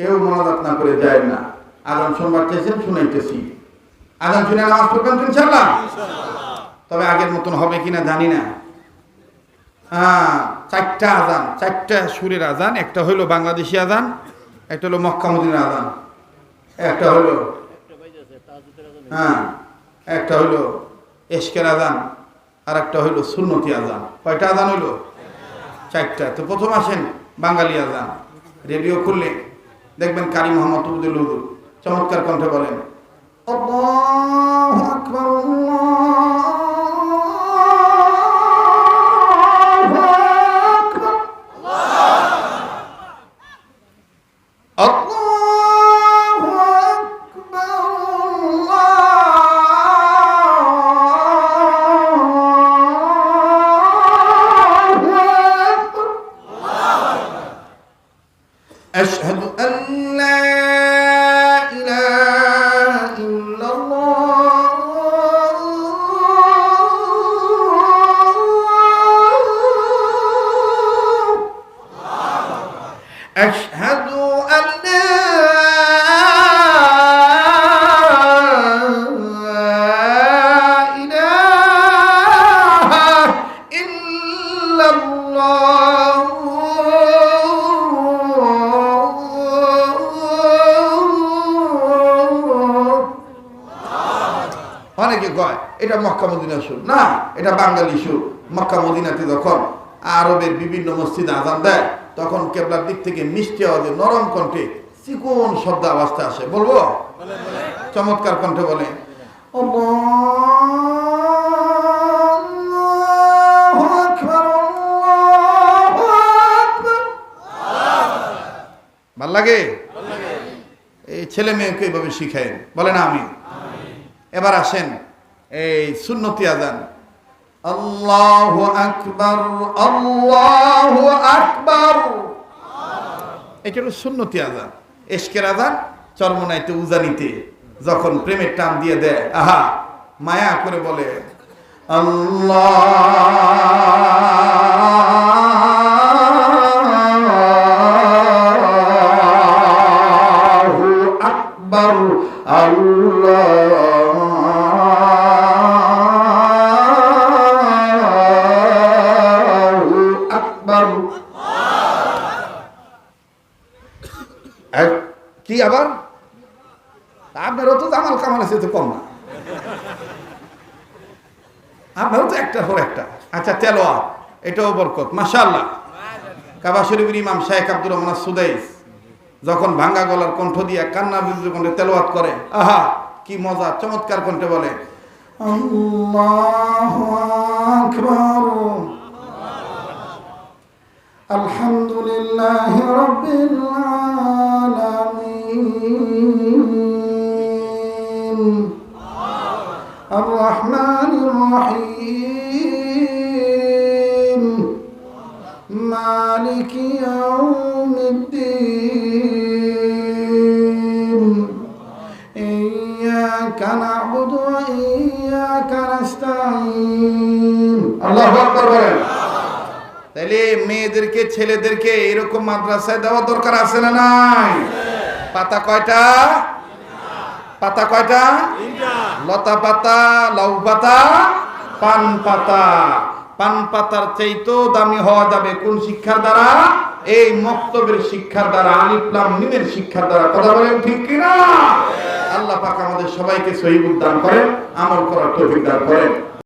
কেউ মনাজাত না করে যায় না। আগাম সোমবার চেয়েছেন, শুনাইতেছি। আগাম শুনে নামাজ পড়বেন তো ইনশাল্লাহ তবে আগের মতন হবে কিনা জানি না। হ্যাঁ চারটা আজান, চারটা সুরের আজান, একটা হইল বাংলাদেশি আজান, একটা হলো মক্কা মদিনার আজান। একটা হলো হ্যাঁ একটা হইল এশকের আজান, আর একটা হইল সুন্নতি আজান। কয়টা আজান হইল? চারটা। তো প্রথম আসেন বাঙালি আজান। রেডিও খুললে দেখবেন কারি মোহাম্মদ উবদুল চমৎকার কণ্ঠে বলেন আল্লাহু অনেকে কয় এটা মক্কা মদিনা সুর। না এটা বাঙালি সুর। মক্কা মদিনাতে যখন আরবের বিভিন্ন মসজিদে আজান দেয় তখন কেবলার দিক থেকে মিষ্টি আওয়াজে নরম কণ্ঠে চিকন শব্দ আওয়াজটা আসে। বলব? চমৎকার কণ্ঠে বলে আল্লাহু ভালো লাগে? এই ছেলে মেয়েকে এইভাবে শিখায় বলে না আমি এবার আসেন এই সুন্নতি আজান। আল্লাহ আকবার আল্লাহ আকবার। এটা হলো সুন্নতি আজান। এশকের আজান, চরমনাইতে, উজানিতে। যখন প্রেমের টান দিয়ে দেয়, আহা, মায়া করে বলে, আল্লাহু কি আবার? আপনারও তো জামাল কামাল আছে তো কম না। আপনারও তো একটা পর একটা। আচ্ছা তেলোয়া এটাও বরকত, মাশাআল্লাহ। কাবা শরীফের ইমাম শাহেখ আব্দুর রহমান সুদাইস যখন ভাঙ্গা গলার কণ্ঠ দিয়ে কান্না বিদ্রুপ কণ্ঠে তেলাওয়াত করে, আহা, কি মজা, চমৎকার কণ্ঠে বলে আলহামদুলিল্লাহ الرحمن الرحيم مالك يوم الدين إياك نعبد وإياك نستعين الله أكبر বলেন তাহলে মেয়েদেরকে ছেলেদেরকে এরকম মাদ্রাসায় দেওয়া দরকার আছে না নাই পাতা কয়টা পাতা কয়টা? লতা পাতা, লাউ পাতা, পান পাতা। পান পাতার চাইতেও দামি হওয়া যাবে কোন শিক্ষার দ্বারা? এই মক্তবের শিক্ষার দ্বারা আলিফলাম মিমের শিক্ষার দ্বারা। কথা বলেন ঠিক কিনা? আল্লাহ পাক আমাদের সবাইকে সহিবুল দান করেন, আমল করার তৌফিক দান করেন।